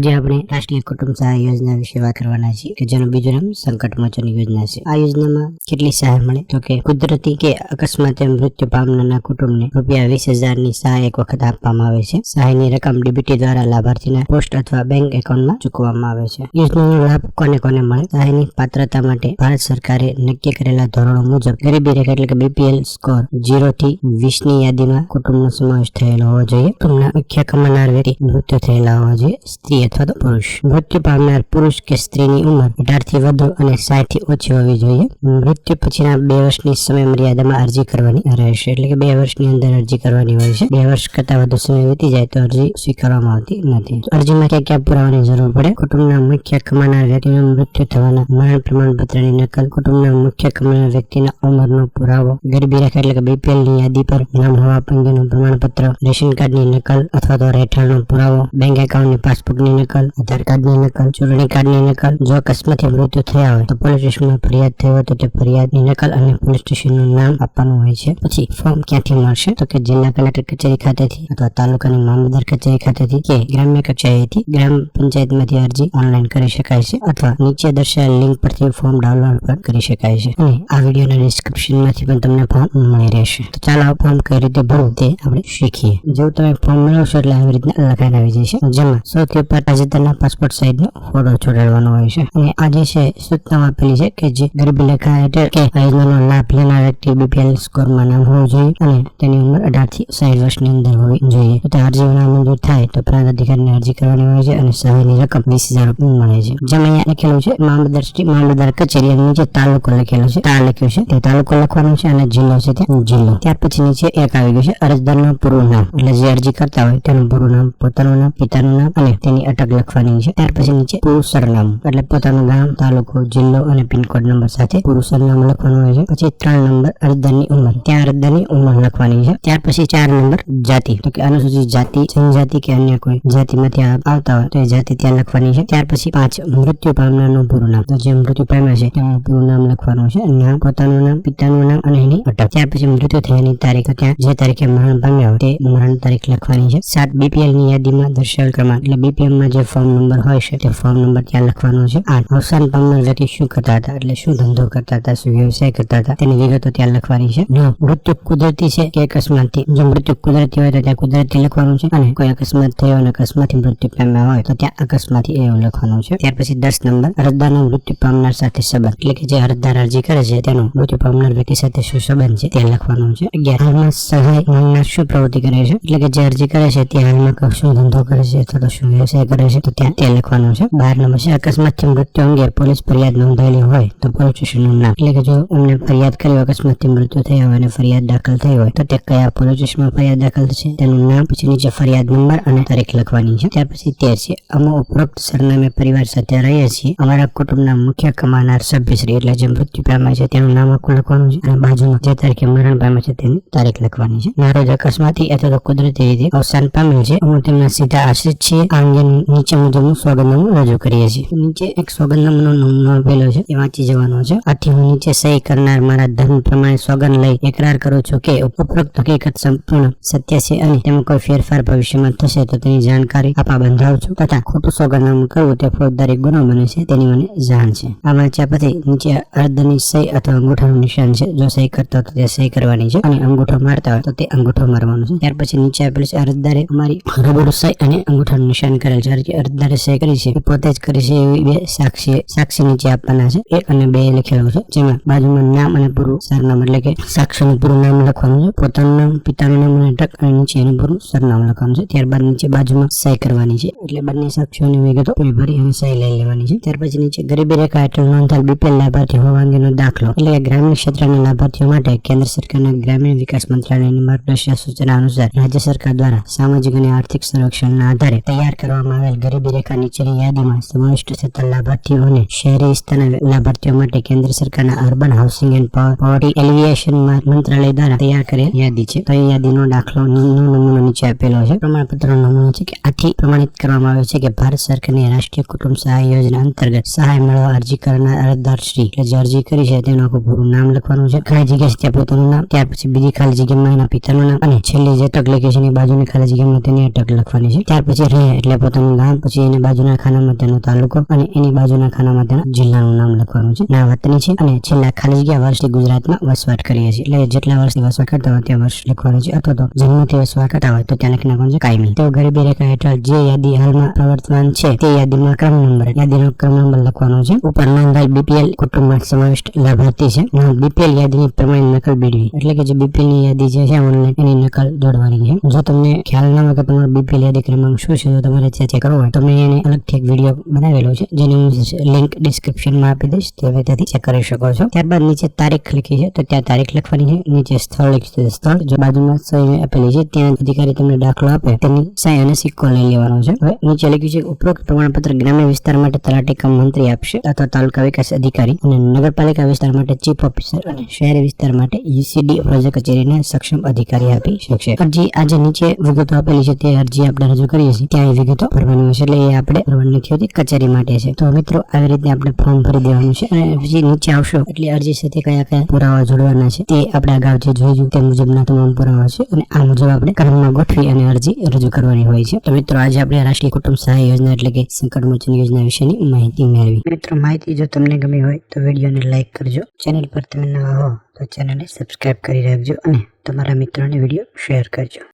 આજે આપણે રાષ્ટ્રીય કુટુંબ સહાય યોજના વિશે વાત કરવાના છીએ કે જેનું બીજું નામ સંકટ મોચન યોજના છે. આ યોજનામાં કેટલી સહાય મળે? તો કે કુદરતી કે અકસ્માતે મૃત્યુ પામનારના કુટુંબને રૂપિયા વીસ હજારની સહાય એક વખત આપવામાં આવે છે. સહાયની રકમ ડીબીટી દ્વારા લાભાર્થીના પોસ્ટ અથવા બેંક એકાઉન્ટમાં ચૂકવવામાં આવે છે. યોજનાનો લાભ કોને કોને મળે? સહાયની પાત્રતા માટે ભારત સરકારે નક્કી કરેલા ધોરણો મુજબ ગરીબી રેખા એટલે કે બીપીએલ સ્કોર જીરો થી વીસની યાદીમાં કુટુંબનો સમાવેશ થયેલો હોવો જોઈએ. કુટુંબના મુખ્ય કમાનાર વ્યક્તિ મૃત્યુ થયેલા હોવા જોઈએ. સ્ત્રી અથવા તો પુરુષ. મૃત્યુ પામનાર પુરુષ કે સ્ત્રીની ઉંમર અઢારથી વધુ અને સાઠથી ઓછી હોવી જોઈએ. મૃત્યુ પછીના બે વર્ષની સમય મર્યાદામાં અરજી કરવાની રહેશે. એટલે કે બે વર્ષની અંદર અરજી કરવાની હોય છે. બે વર્ષ કરતા વધુ સમય વીતી જાય તો અરજી સ્વીકારવામાં આવતી નથી. અરજીમાં ક્યાં ક્યાં પુરાવાની જરૂર પડે? કુટુંબના મુખ્ય કમાનાર વ્યક્તિનું મૃત્યુ થવાના મરણ પ્રમાણપત્રની નકલ, કુટુંબના મુખ્ય કમાનાર વ્યક્તિના ઉંમરનો પુરાવો, ગરીબી રેખા એટલે કે બીપીએલની યાદી પર નામ હોવા અંગેનું પ્રમાણપત્ર રેશન કાર્ડની નકલ અથવા તો રહેઠાણનો પુરાવો બેંક એકાઉન્ટની પાસબુકની નકલ, આધાર કાર્ડની નકલ, ચૂંટણી કાર્ડની નકલ. જો અકસ્માતથી મૃત્યુ થયા હોય તો પોલીસ સ્ટેશનમાં ફરિયાદ થઈ હોય તો તે ફરિયાદની નકલ અને પોલીસ સ્ટેશનનું નામ આપવાનું હોય છે. પછી ફોર્મ ક્યાંથી મળશે? તો કે જિલ્લા કલેક્ટર કચેરી ખાતેથી અથવા તાલુકાની મામલતદાર કચેરી ખાતેથી કે ગ્રામ્ય કચેરીથી ગ્રામ પંચાયતમાંથી અરજી ઓનલાઈન કરી શકાય છે અથવા નીચે દર્શાવેલ લિંક પરથી ફોર્મ ડાઉનલોડ પણ કરી શકાય છે. અને આ વિડીયોના ડિસ્ક્રિપ્શનમાંથી પણ તમને ફોર્મ મળી રહેશે. તો ચાલો આ ફોર્મ કઈ રીતે ભરવું તે આપણે શીખીએ. જો તમે ફોર્મ મેળવશો એટલે આવી રીતના લખાઈને આવી જશે. જેમાં સૌથી ઉપર તાજેતરના પાસપોર્ટ સાઇઝનો ફોટો ચોટાડવાનો હોય છે. અને આ જે છે સૂચના આપેલી છે કે જે ગરીબ લેખા હેઠળ કે યોજનાનો લાભ લેનાર વ્યક્તિ બીપીએલ સ્કોરમાં નામ હોવું જોઈએ અને તેની ઉંમર અઢારથી સાઠ વર્ષની અંદર હોવી જોઈએ. તો અરજી મંજૂર થાય તો પ્રાંત અધિકારીને અરજી કરવાની હોય છે અને સહાયની રકમ વીસ હજાર મળે છે. જેમ અહીંયા લખેલું છે, મામલતદાર શ્રી, મામલતદાર કચેરી નીચે તાલુકો લખેલો છે. તા લખ્યું છે, તે તાલુકો લખવાનો છે અને જિલ્લો છે ત્યાં જિલ્લો. ત્યાર પછી નીચે એક આવી ગયું છે, અરજદારનું પૂરું નામ. એટલે જે અરજી કરતા હોય તેનું પૂરું નામ, પોતાનું નામ, પિતાનું નામ અને તેની અટક લખવાની છે. ત્યાર પછી નીચે પૂરું સરનામું, એટલે પોતાનું ગામ, તાલુકો, જિલ્લો અને પિનકોડ નંબર સાથે પૂરું સરનામું લખવાનું હોય છે. પછી ત્રણ નંબર અરજદારની ઉંમર, ત્યાં અરજદારની ઉંમર લખવાની છે. ત્યાર પછી ચાર નંબર જાતિ, તો કે અનુસૂચિત જાતિ, જનજાતિ કે અન્ય કોઈ જાતિમાંથી આવતા હોય, તો એ જાતિ ત્યાં લખવાની છે. ત્યાર પછી પાંચ મૃત્યુ પામનારનું પૂરું નામ, તો જે મૃત્યુ પામ્યા છે, તેનું પૂરું નામ લખવાનું છે. નામ, પોતાનું નામ, પિતાનું નામ અને એની અટક. ત્યાર પછી મૃત્યુ થયાની તારીખ ત્યાં, જે તારીખે મરણ પામ્યા હોય, તે મરણ તારીખ લખવાની છે. સાત બીપીએલની યાદીમાં દર્શાવેલ ક્રમાંક એટલે બીપીએલ માં જે ફોર્મ નંબર હોય છે તે ફોર્મ નંબર ત્યાં લખવાનો છે. આઠ અવસાન પામનાર વ્યક્તિ શું કરતા હતા? એટલે શું ધંધો કરતા હતા? શું વ્યવસાય કરતા હતા? તેની વિગતો ત્યાં લખવાની છે. નવ મૃત્યુ કુદરતી છે કે અકસ્માતથી? જો મૃત્યુ કુદરતી હોય તો ત્યાં કુદરતી લખવાનું છે અને કોઈ અકસ્માત થયો અને અકસ્માતથી મૃત્યુ પામ્યા હોય તો ત્યાં અકસ્માતથી એવું લખવાનું છે. ત્યાર પછી દસ નંબર. અરજદારનો મૃત્યુ પામનાર સાથે સંબંધ. એટલે કે જે અરજદાર અરજી કરે છે તેનો મૃત્યુ પામનાર વ્યક્તિ સાથે શું સંબંધ છે તે લખવાનું છે. અગિયાર. હાલમાં સહાય માંગનાર શું પ્રવૃત્તિ કરે છે? એટલે કે જે અરજી કરે છે તે હાલમાં શું ધંધો કરે છે અથવા શું વ્યવસાય કરે છે, તો ત્યાં તે લખવાનું છે. બાર નંબર છે અકસ્માતથી મૃત્યુ અંગે પોલીસ ફરિયાદ નોંધાયેલી હોય તો પોલીસ સ્ટેશનનું નામ. એટલે કે જો એમને ફરિયાદ કરી અકસ્માતથી મૃત્યુ થયા હોય અને ફરિયાદ દાખલ થઈ હોય, તો તે કયા પોલીસ સ્ટેશનમાં ફરિયાદ દાખલ છે તેનું નામ, પછી નીચે ફરિયાદ નંબર અને તારીખ લખવાની છે. ત્યાર પછી તેર છે, અમે ઉપરોક્ત સરનામે પરિવાર સાથે રહીએ છીએ. અમારા કુટુંબના મુખ્ય કમાનાર સભ્યશ્રી, એટલે જે મૃત્યુ પામ્યા છે, તેનું નામ આખું લખવાનું છે અને બાજુમાં જે તારીખે મરણ પામ્યા છે, તેની તારીખ લખવાની છે. નારોજ અકસ્માતી અથવા તો કુદરતી રીતે અવસાન પામેલ છે. અમે તેમના સીધા આશ્રિત છીએ. આ અંગે નીચે મુજબનું સોગંદનામું રજૂ કરીએ છીએ. નીચે એક સોગંદનામાનો નમૂનો આપેલો છે, એ વાંચી જવાનો છે. આથી હું નીચે સહી કરનાર મારા ધર્મ પ્રમાણે સોગંદ લઈ એકરાર કરું છું કે ઉપરોક્ત હકીકત સંપૂર્ણ સત્ય છે અને તેમાં કોઈ ફેરફાર ભવિષ્યમાં થશે તો તેની જાણકારી આપવા બંધાવું છું તથા ખોટું સોગંદનામું કરવું તે ફોજદારી ગુનો બને છે તેની મને જાણ છે. આ વાંચ્યા પછી નીચે અર્ધની સહી અથવા અંગૂઠાનું નિશાન છે. જો સહી કરતો તો તે સહી કરવાની છે અને અંગૂઠો મારતા હોય તો તે અંગૂઠો મારવાનો છે. ત્યાર પછી નીચે આપેલું છે, અરજદારે અમારી રૂબરૂ સહી અને અંગૂઠાનું નિશાન કરેલ છે. જે કરી છે પોતે જ કરી છે એવી બે સાક્ષી સાક્ષી નીચે આપવાના છે એક અને બે લખેલું છે, જેમાં બાજુમાં નામ અને પૂરું સરનામું, એટલે કે સાક્ષીનું પૂરું નામ લખવાનું છે, પોતાનું નામ, પિતાનું નામ અને ટક, અને નીચે એનું પૂરું સરનામું લખવાનું છે, ત્યારબાદ નીચે બાજુમાં સહી કરવાની છે, એટલે બંને સાક્ષીઓની વિગતો ભરી અને સહી લઈ લેવાની છે, ત્યાર પછી નીચે ગરીબી રેખા હેઠળ નોંધાયેલ બીપીએલ લાભાર્થી હોવા અંગેનો દાખલો, એટલે કે ગ્રામીણ ક્ષેત્રના લાભાર્થીઓ માટે કેન્દ્ર સરકારના ગ્રામીણ વિકાસ મંત્રાલયની માર્ગદર્શક સૂચના અનુસાર રાજ્ય સરકાર દ્વારા સામાજિક અને આર્થિક સંરક્ષણના આધારે તૈયાર કરવામાં આવેલ ગરીબી રેખા નીચેની યાદીમાં સમાવિષ્ટ થતા લાભાર્થીઓ અને શહેરી વિસ્તારના લાભાર્થીઓ માટે કેન્દ્ર સરકારના urban housing and poverty alleviation મંત્રાલય દ્વારા તૈયાર કરેલ યાદી છે. તો એ યાદીનો દાખલો નમૂનો નીચે આપેલો છે. પ્રમાણપત્રનો નમૂનો છે કે આથી પ્રમાણિત કરવામાં આવ્યો છે કે ભારત સરકારની રાષ્ટ્રીય કુટુંબ સહાય યોજના અંતર્ગત સહાય મેળવવા અરજી કરનાર અરજદાર શ્રી જે અરજી કરી છે તેનું આખું પૂરું નામ લખવાનું છે. ખાલી જગ્યા છે ત્યાં પોતાનું નામ, ત્યાર પછી બીજી ખાલી જગ્યામાં એના પિતાનું નામ અને છેલ્લી જે તક લખી છે એની બાજુની ખાલી જગ્યામાં તેની અટક લખવાની છે. ત્યાર પછી રહે એટલે પોતાનું તેનું નામ પછી એની બાજુના ખાનામાં તેનો તાલુકો અને એની બાજુના ખાનામાં તેના જિલ્લાનું નામ લખવાનું છે. ના વતની છે. અને છેલ્લા ખાલી જગ્યા વર્ષથી ગુજરાતમાં વસવાટ કરીએ છીએ. એટલે જેટલા વર્ષથી વસવાટ કરતા હોય તે વર્ષ લખવાનું છે. અથવા તો જન્મથી વસવાટ કરતા હોય તો ત્યાં લખી નાખવાનું છે કાયમી. તો ગરીબી રેખા હેઠળ જે યાદી હાલમાં પ્રવર્તમાન છે, તે યાદીમાં ક્રમ નંબર, યાદીનો ક્રમ નંબર લખવાનો છે. ઉપર નોંધાયેલ બીપીએલ કુટુંબમાં સમાવિષ્ટ લાભાર્થી છે. બીપીએલ યાદીની પ્રમાણે નકલ મેળવી. એટલે કે જે બીપીએલની યાદી જે છે ઓનલાઈન એની નકલ જોડવાની છે. જો તમને ખ્યાલ ના હોય કે તમારો બીપીએલ યાદી ક્રમાંક શું છે, તો તમારે ચેક કરવો હોય તો મેં અલગથી એક વીડિયો બનાવેલો છે, જેની હું લિંક ડિસ્ક્રિપ્શનમાં આપી દઈશ તમે ત્યાંથી ચેક કરી શકો છો. ત્યારબાદ નીચે તારીખ લખી છે, તો ત્યાં તારીખ લખવાની છે, નીચે સ્થળ લખી છે, સ્થળ. જો બાજુમાં સહી આપેલી છે, ત્યાં અધિકારી તમને દાખલો આપે, તેની સહી અને સિક્કો લઈ લેવાનો છે. હવે નીચે લખ્યું છે, ઉપરોક્ત પ્રમાણપત્ર ગ્રામ્ય વિસ્તાર માટે તલાટી કમ મંત્રી આપશે, અથવા તાલુકા વિકાસ અધિકારી અને નગરપાલિકા વિસ્તાર માટે ચીફ ઓફિસર અને શહેરી વિસ્તાર માટે યુસીડી ફરજ કચેરીને સક્ષમ અધિકારી આપી શકશે. અરજી આજે નીચે વિગતો આપેલી છે, તે અરજી આપણે રજૂ કરીએ છીએ. ત્યાં એ વિગતો ભરવાની છે. એટલે એ આપણે ભરવાનું લખ્યું હતી કચેરી માટે છે. તો મિત્રો, આવી રીતે આપણે ફોર્મ ભરી દેવાનું છે અને પછી નીચે આવશો. એટલે અરજી સાથે કયા કયા પુરાવા જોડવાના છે તે આપણે અગાઉ જે જોયું તે મુજબના તમામ પુરાવા છે અને આ મુજબ આપણે ક્રમમાં ગોઠવી અને અરજી રજૂ કરવાની હોય છે. તો મિત્રો, આજે આપણે રાષ્ટ્રીય કુટુંબ સહાય યોજના એટલે કે સંકટ મોચન યોજના વિશેની માહિતી મેળવી. મિત્રો, માહિતી જો તમને ગમી હોય તો વિડીયોને લાઈક કરજો. ચેનલ પર તમે નવા હો તો ચેનલને સબસ્ક્રાઇબ કરી રાખજો અને તમારા મિત્રોને વીડિયો શેર કરજો.